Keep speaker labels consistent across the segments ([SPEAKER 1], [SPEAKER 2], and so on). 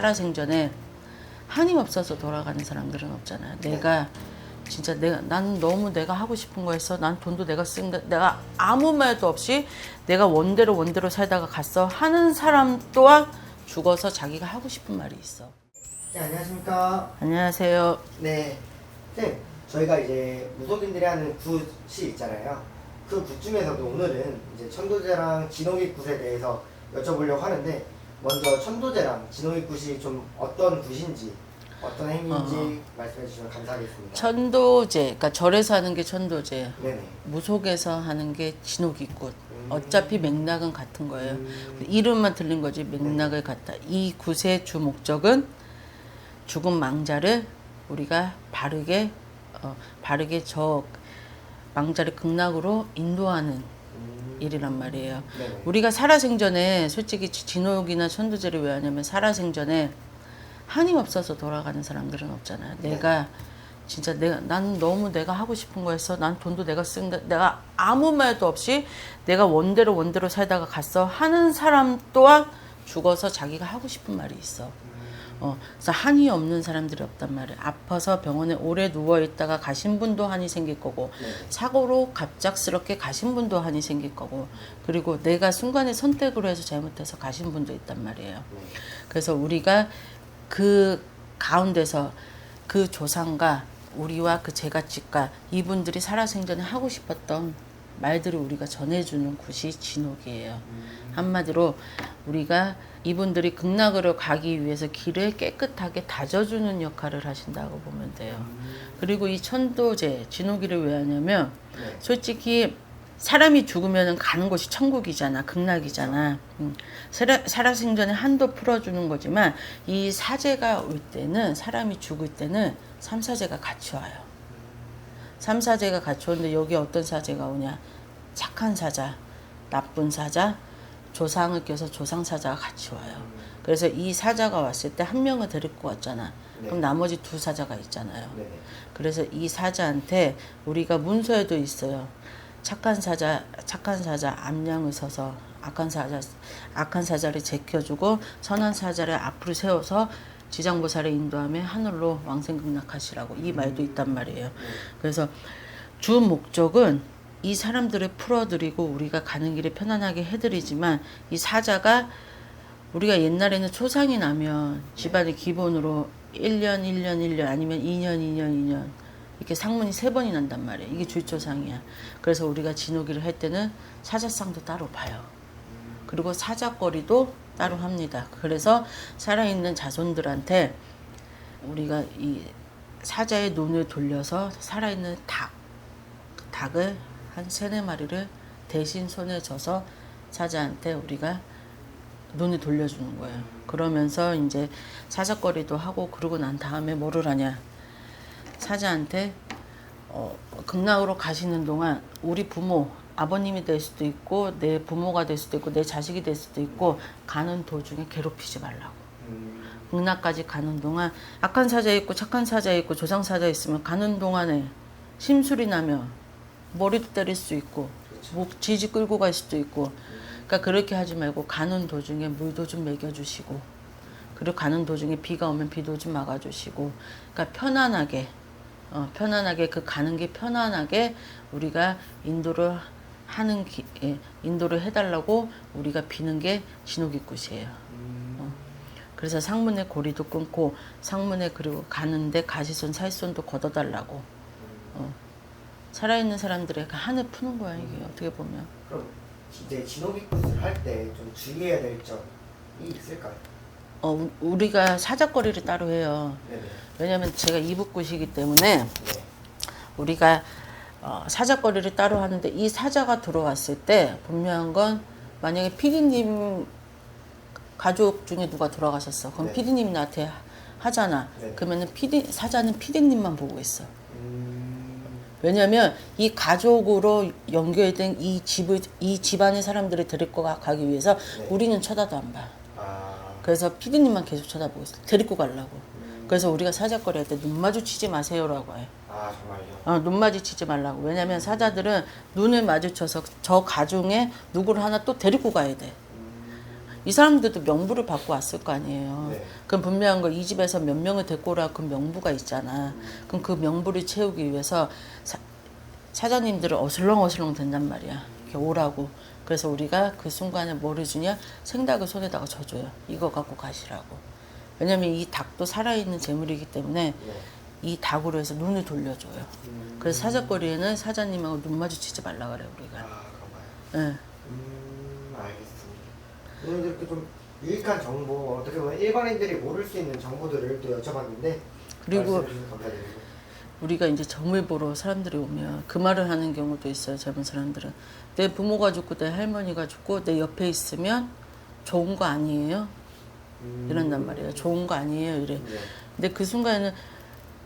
[SPEAKER 1] 살아생전에 한이 없어서 돌아가는 사람들은 없잖아요. 내가 진짜 내가 난 너무 내가 하고 싶은 거 했어. 난 돈도 내가 쓴다. 내가 아무 말도 없이 내가 원대로 원대로 살다가 갔어. 하는 사람 또한 죽어서 자기가 하고 싶은 말이 있어.
[SPEAKER 2] 네, 안녕하십니까.
[SPEAKER 1] 안녕하세요.
[SPEAKER 2] 네. 쌤, 저희가 이제 무속인들이 하는 굿이 있잖아요. 그 굿 중에서도 오늘은 이제 천도제랑 진호기 굿에 대해서 여쭤보려고 하는데, 먼저 천도제랑 진호기 굿이 좀 어떤 굿인지, 어떤 행위인지 말씀해 주시면 감사하겠습니다.
[SPEAKER 1] 천도제, 그러니까 절에서 하는 게 천도제,
[SPEAKER 2] 네네.
[SPEAKER 1] 무속에서 하는 게 진옥이굿.
[SPEAKER 2] 음.
[SPEAKER 1] 어차피 맥락은 같은 거예요.
[SPEAKER 2] 음,
[SPEAKER 1] 이름만 틀린 거지 맥락을 같다. 이 굿의 주 목적은 죽은 망자를 우리가 바르게 어, 바르게 저 망자를 극락으로 인도하는
[SPEAKER 2] 음,
[SPEAKER 1] 일이란 말이에요.
[SPEAKER 2] 네네.
[SPEAKER 1] 우리가 살아생전에 솔직히 지- 진옥이나 천도제를 왜 하냐면 살아생전에 한이 없어서 돌아가는 사람들은 없잖아요.
[SPEAKER 2] 네.
[SPEAKER 1] 내가 진짜 내가 난 너무 내가 하고 싶은 거 했어. 난 돈도 내가 쓴다. 내가 아무 말도 없이 내가 원대로 원대로 살다가 갔어. 하는 사람 또한 죽어서 자기가 하고 싶은 말이 있어. 어, 그래서 한이 없는 사람들이 없단 말이에요. 아파서 병원에 오래 누워 있다가 가신 분도 한이 생길 거고,
[SPEAKER 2] 네네.
[SPEAKER 1] 사고로 갑작스럽게 가신 분도 한이 생길 거고, 그리고 내가 순간에 선택으로 해서 잘못해서 가신 분도 있단 말이에요.
[SPEAKER 2] 네.
[SPEAKER 1] 그래서 우리가 그 가운데서 그 조상과 우리와 그 제가집과 이분들이 살아생전에 하고 싶었던 말들을 우리가 전해주는 곳이 진옥이에요. 한마디로 우리가 이분들이 극락으로 가기 위해서 길을 깨끗하게 다져주는 역할을 하신다고 보면 돼요. 그리고 이 천도제, 진옥이를 왜 하냐면
[SPEAKER 2] 네.
[SPEAKER 1] 솔직히 사람이 죽으면 가는 곳이 천국이잖아, 극락이잖아. 음. 살아, 살아생전에 한도 풀어주는 거지만 이 사제가 올 때는 사람이 죽을 때는 삼사제가 같이 와요. 삼사제가 같이 오는데 여기 어떤 사제가 오냐? 착한 사자, 나쁜 사자, 조상을 껴서 조상 사자가 같이 와요. 그래서 이 사자가 왔을 때 한 명을 데리고 왔잖아. 그럼 나머지 두 사자가 있잖아요.
[SPEAKER 2] 네네.
[SPEAKER 1] 그래서 이 사자한테 우리가 문서에도 있어요. 착한 사자, 착한 사자 앞양을 서서 악한 사자, 악한 사자를 제껴주고 선한 사자를 앞으로 세워서 지장보살을 인도하며 하늘로 왕생극락하시라고 이 말도 있단 말이에요. 그래서 주 목적은 이 사람들을 풀어드리고 우리가 가는 길에 편안하게 해드리지만 이 사자가 우리가 옛날에는 초상이 나면 집안의 기본으로 1년, 1년, 1년 아니면 2년, 2년, 2년 이렇게 상문이 세 번이 난단 말이에요. 이게 주초상이야. 그래서 우리가 진호기를 할 때는 사자상도 따로 봐요. 그리고 사자거리도 따로 합니다. 그래서 살아있는 자손들한테 우리가 이 사자의 눈을 돌려서 살아있는 닭, 닭을 한 세네 마리를 대신 손에 져서 사자한테 우리가 눈을 돌려주는 거예요. 그러면서 이제 사자거리도 하고 그러고 난 다음에 뭐를 하냐. 사자한테 어, 극락으로 가시는 동안 우리 부모 아버님이 될 수도 있고 내 부모가 될 수도 있고 내 자식이 될 수도 있고 가는 도중에 괴롭히지 말라고.
[SPEAKER 2] 음,
[SPEAKER 1] 극락까지 가는 동안 악한 사자 있고 착한 사자 있고 조상 사자 있으면 가는 동안에 심술이 나면 머리도 때릴 수 있고 목 지지 끌고 갈 수도 있고 그러니까 그렇게 하지 말고 가는 도중에 물도 좀 먹여주시고 그리고 가는 도중에 비가 오면 비도 좀 막아주시고 그러니까 편안하게 어, 편안하게 그 가는 게 편안하게 우리가 인도를 하는 기, 예, 인도를 해달라고 우리가 비는 게 진호기꽃이에요. 어. 그래서 상문의 고리도 끊고 상문에 그리고 가는데 가시손 살손도 걷어달라고 어. 살아있는 사람들의 그 한을 푸는 거야 이게 어떻게 보면
[SPEAKER 2] 그럼 이제 진호기 굿을 할 때 좀 주의해야 될 점이 있을까요?
[SPEAKER 1] 어, 우- 우리가 사자거리를 따로 해요.
[SPEAKER 2] 네네.
[SPEAKER 1] 왜냐하면 제가 이북굿이기 때문에
[SPEAKER 2] 네.
[SPEAKER 1] 우리가 어, 사자거리를 따로 하는데 이 사자가 들어왔을 때 분명한 건 만약에 피디님 가족 중에 누가 돌아가셨어. 그럼
[SPEAKER 2] 네.
[SPEAKER 1] 피디님이 나한테 하- 하잖아.
[SPEAKER 2] 네.
[SPEAKER 1] 그러면은 피디 사자는 피디님만 보고 있어.
[SPEAKER 2] 음,
[SPEAKER 1] 왜냐면 이 가족으로 연결된 이 집을 이 집안의 사람들을 데리고 가- 가기 위해서
[SPEAKER 2] 네.
[SPEAKER 1] 우리는 쳐다도 안 봐.
[SPEAKER 2] 아,
[SPEAKER 1] 그래서 피디님만 계속 쳐다보고 있어. 데리고 가려고. 그래서 우리가 사자거리 할 때 눈 마주치지 마세요라고 해.
[SPEAKER 2] 아 정말요?
[SPEAKER 1] 어, 눈 마주치지 말라고. 왜냐면 사자들은 눈을 마주쳐서 저 가중에 누구를 하나 또 데리고 가야 돼. 이 사람들도 명부를 받고 왔을 거 아니에요.
[SPEAKER 2] 네.
[SPEAKER 1] 그럼 분명한 거 이 집에서 몇 명을 데리고 오라 그 명부가 있잖아. 그럼 그 명부를 채우기 위해서 사, 사장님들은 어슬렁어슬렁 된단 말이야. 이렇게 오라고. 그래서 우리가 그 순간에 뭐를 주냐? 생닭을 손에다가 져줘요. 이거 갖고 가시라고. 왜냐면 이 닭도 살아있는 재물이기 때문에
[SPEAKER 2] 네.
[SPEAKER 1] 이 닭으로 해서 눈을 돌려줘요.
[SPEAKER 2] 음.
[SPEAKER 1] 그래서 사자거리에는 사장님하고 눈 마주치지 말라 그래 우리가.
[SPEAKER 2] 아그런가요?
[SPEAKER 1] 예.
[SPEAKER 2] 음 알겠습니다. 오늘 이렇게 좀 유익한 정보 어떻게 보면 일반인들이 모를 수 있는 정보들을 또 여쭤봤는데
[SPEAKER 1] 그리고
[SPEAKER 2] 말씀해 주셔서 감사드리고
[SPEAKER 1] 우리가 이제 점을 보러 사람들이 오면 그 말을 하는 경우도 있어요. 젊은 사람들은 내 부모가 죽고 내 할머니가 죽고 내 옆에 있으면 좋은 거 아니에요?
[SPEAKER 2] 음.
[SPEAKER 1] 이런단 말이에요. 좋은 거 아니에요? 이래.
[SPEAKER 2] 네.
[SPEAKER 1] 근데 그 순간에는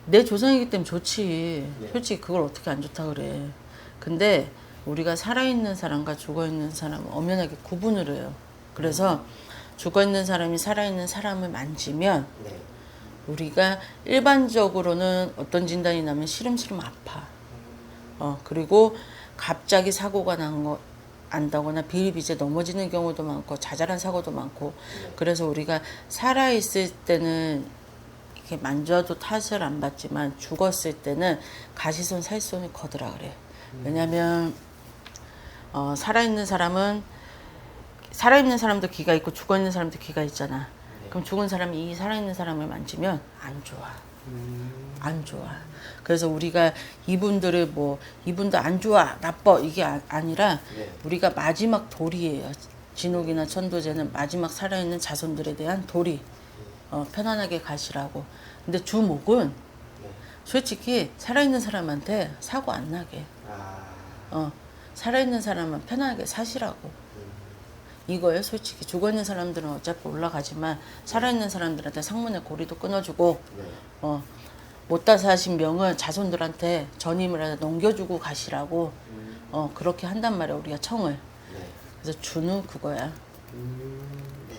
[SPEAKER 1] 내 조상이기 때문에 좋지.
[SPEAKER 2] 네.
[SPEAKER 1] 솔직히 그걸 어떻게 안 좋다 그래. 근데 우리가 살아있는 사람과 죽어있는 사람은 엄연하게 구분을 해요. 그래서 죽어 있는 사람이 살아 있는 사람을 만지면
[SPEAKER 2] 네.
[SPEAKER 1] 우리가 일반적으로는 어떤 진단이 나면 시름시름 아파. 어, 그리고 갑자기 사고가 난 거, 안다거나 비일비재 넘어지는 경우도 많고 자잘한 사고도 많고 그래서 우리가 살아있을 때는 이렇게 만져도 탓을 안 받지만 죽었을 때는 가시손 살손을 거두라 그래. 왜냐면 어, 살아있는 사람은 살아있는 사람도 기가 있고 죽어있는 사람도 기가 있잖아. 그럼 죽은 사람이 이 살아있는 사람을 만지면 안 좋아.
[SPEAKER 2] 음.
[SPEAKER 1] 안 좋아. 그래서 우리가 이분들을 뭐 이분도 안 좋아 나빠 이게 아, 아니라
[SPEAKER 2] 네.
[SPEAKER 1] 우리가 마지막 도리예요. 진옥이나 천도제는 마지막 살아있는 자손들에 대한 도리. 어, 편안하게 가시라고. 근데 주목은
[SPEAKER 2] 네.
[SPEAKER 1] 솔직히 살아있는 사람한테 사고 안 나게.
[SPEAKER 2] 아.
[SPEAKER 1] 어, 살아있는 사람은 편안하게 사시라고.
[SPEAKER 2] 음.
[SPEAKER 1] 이거예요, 솔직히. 죽어있는 사람들은 어차피 올라가지만 살아있는 사람들한테 상문의 고리도 끊어주고
[SPEAKER 2] 네.
[SPEAKER 1] 어, 못다 사신 명을 자손들한테 전임을 해서 넘겨주고 가시라고
[SPEAKER 2] 음.
[SPEAKER 1] 어, 그렇게 한단 말이야 우리가 청을
[SPEAKER 2] 네.
[SPEAKER 1] 그래서 준우 그거야
[SPEAKER 2] 음. 네.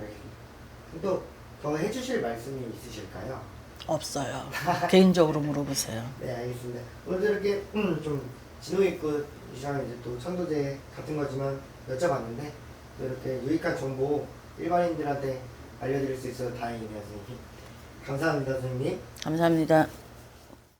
[SPEAKER 2] 알겠습니다. 또 더 해주실 말씀이 있으실까요?
[SPEAKER 1] 없어요 개인적으로 물어보세요
[SPEAKER 2] 네, 알겠습니다. 오늘 이렇게 음, 좀 진호입굿이랑 이제 또 천도제 같은 거지만 여쭤봤는데 또 이렇게 유익한 정보 일반인들한테 알려드릴 수 있어서 다행이네요, 선생님. 감사합니다, 선생님.
[SPEAKER 1] 감사합니다